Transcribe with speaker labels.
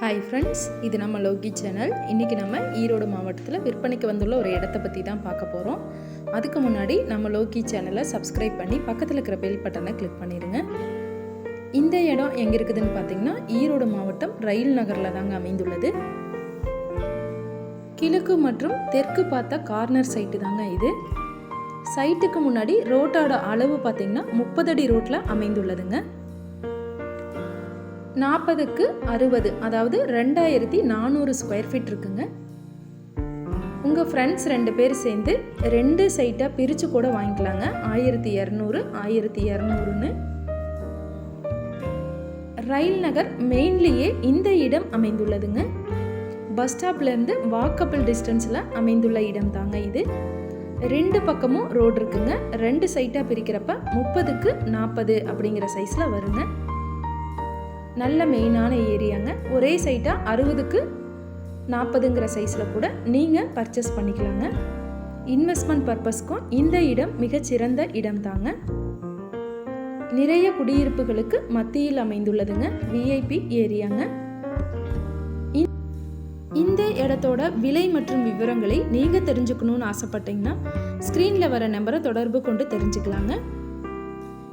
Speaker 1: Hi friends இது நம்ம Loki channel இன்றைக்கி நம்ம ஈரோடு மாவட்டத்தில் விற்பனைக்கு வந்துள்ள ஒரு இடத்த பற்றி தான் பார்க்க போகிறோம் அதுக்கு முன்னாடி நம்ம லோகி சேனலை சப்ஸ்கிரைப் பண்ணி பக்கத்தில் இருக்கிற பெல் பட்டனை கிளிக் பண்ணிடுங்க இந்த இடம் எங்கே இருக்குதுன்னு பார்த்தீங்கன்னா ஈரோடு மாவட்டம் ரயில் நகரில் தாங்க அமைந்துள்ளது. கிழக்கு மற்றும் தெற்கு பார்த்த கார்னர் சைட்டு தாங்க இது. சைட்டுக்கு முன்னாடி ரோட்டோட அளவு பார்த்தீங்கன்னா முப்பது அடி ரோட்டில் அமைந்துள்ளதுங்க. நாற்பதுக்கு அறுபது அதாவது ரெண்டாயிரத்தி நானூறு ஸ்கொயர் ஃபீட் இருக்குங்க. உங்கள் ஃப்ரெண்ட்ஸ் ரெண்டு பேர் சேர்ந்து ரெண்டு சைட்டாக பிரித்து கூட வாங்கிக்கலாங்க. ஆயிரத்தி இரநூறு ஆயிரத்தி இரநூறுன்னு. ரயில் நகர் மெயின்லேயே இந்த இடம் அமைந்துள்ளதுங்க. பஸ் ஸ்டாப்லேருந்து வாக்கபிள் டிஸ்டன்ஸில் அமைந்துள்ள இடம் தாங்க இது. ரெண்டு பக்கமும் ரோடு இருக்குங்க. ரெண்டு சைட்டாக பிரிக்கிறப்ப முப்பதுக்கு நாற்பது அப்படிங்கிற சைஸில் வருங்க. நல்ல மெயினான ஏரியாங்க. ஒரே சைட்டாக அறுபதுக்கு நாற்பதுங்கிற சைஸில் கூட நீங்கள் பர்ச்சேஸ் பண்ணிக்கலாங்க. இன்வெஸ்ட்மெண்ட் பர்பஸ்க்கும் இந்த இடம் மிகச்சிறந்த இடம் தாங்க நிறைய குடியிருப்புகளுக்கு மத்தியில் அமைந்துள்ளதுங்க. விஐபி ஏரியாங்க. இந்த இடத்தோட விலை மற்றும் விவரங்களை நீங்கள் தெரிஞ்சுக்கணும்னு ஆசைப்பட்டீங்கன்னா ஸ்க்ரீனில் வர நம்பரை தொடர்பு கொண்டு தெரிஞ்சுக்கலாங்க.